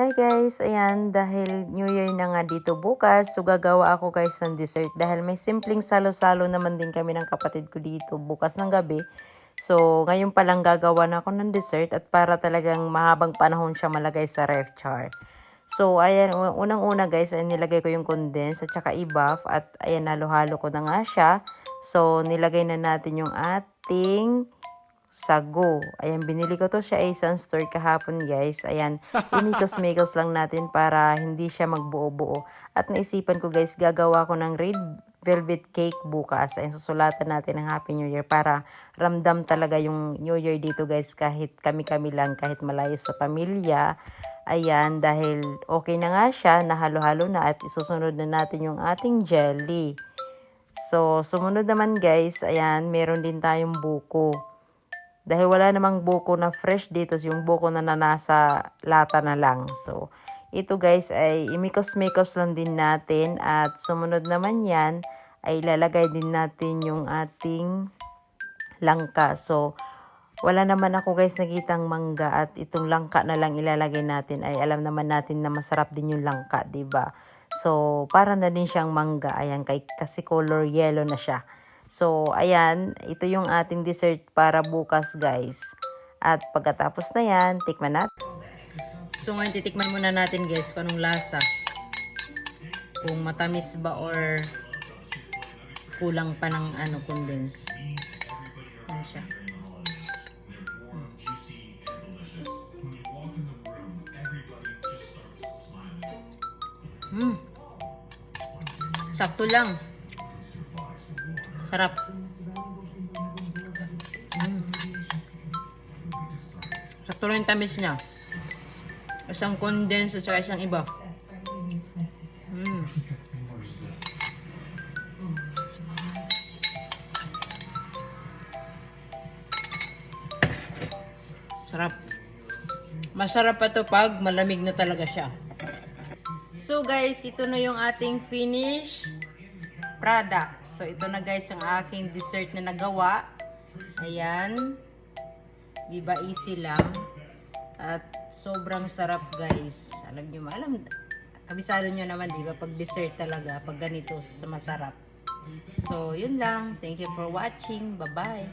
Hi guys, ayan, dahil New Year na nga dito bukas, so gagawa ako guys ng dessert dahil may simpleng salo-salo naman din kami ng kapatid ko dito bukas ng gabi. So, ngayon pa lang gagawa na ako ng dessert at para talagang mahabang panahon siya malagay sa ref char. So, ayan, unang-una guys, ay nilagay ko yung condense at saka i-buff at ayan, halo-halo ko na nga siya. So, nilagay na natin yung ating sago. Ayan, binili ko to siya ay isang store kahapon, guys. Ayan, imikos-mikos lang natin para hindi siya magbuo-buo. At naisipan ko, guys, gagawa ko ng red velvet cake bukas. Ayan, susulatan natin ng Happy New Year para ramdam talaga yung New Year dito, guys, kahit kami-kami lang, kahit malayo sa pamilya. Ayan, dahil okay na nga siya, nahalo-halo na at isusunod na natin yung ating jelly. So, sumunod naman guys, ayan, meron din tayong buko. Dahil wala namang buko na fresh dito, so yung buko na na nasa lata na lang. So, ito guys ay imikos-mikos lang din natin at sumunod naman yan ay ilalagay din natin yung ating langka. So, wala naman ako guys nakitang mangga at itong langka na lang ilalagay natin ay alam naman natin na masarap din yung langka, ba? So, para na din siyang mangga. Ayan, kasi color yellow na siya. So, ayan, ito yung ating dessert para bukas, guys. At pagkatapos na yan, tikman natin. So, ngayon titikman muna natin, guys, kung anong lasa. Kung matamis ba or kulang pa ng ano, condense. Ano siya? Hmm. Sakto lang. Sarap. Mm. Sakto lang yung tamis niya. Isang condense at saka isang iba. Mm. Sarap. Masarap pa to pag malamig na talaga siya. So guys, ito na yung ating finish product. So ito na guys ang aking dessert na nagawa. Ayan. Di ba easy lang? At sobrang sarap guys. Alam niyo, alam kabisado niyo naman di ba pag dessert talaga pag ganito sa masarap. So yun lang. Thank you for watching. Bye-bye.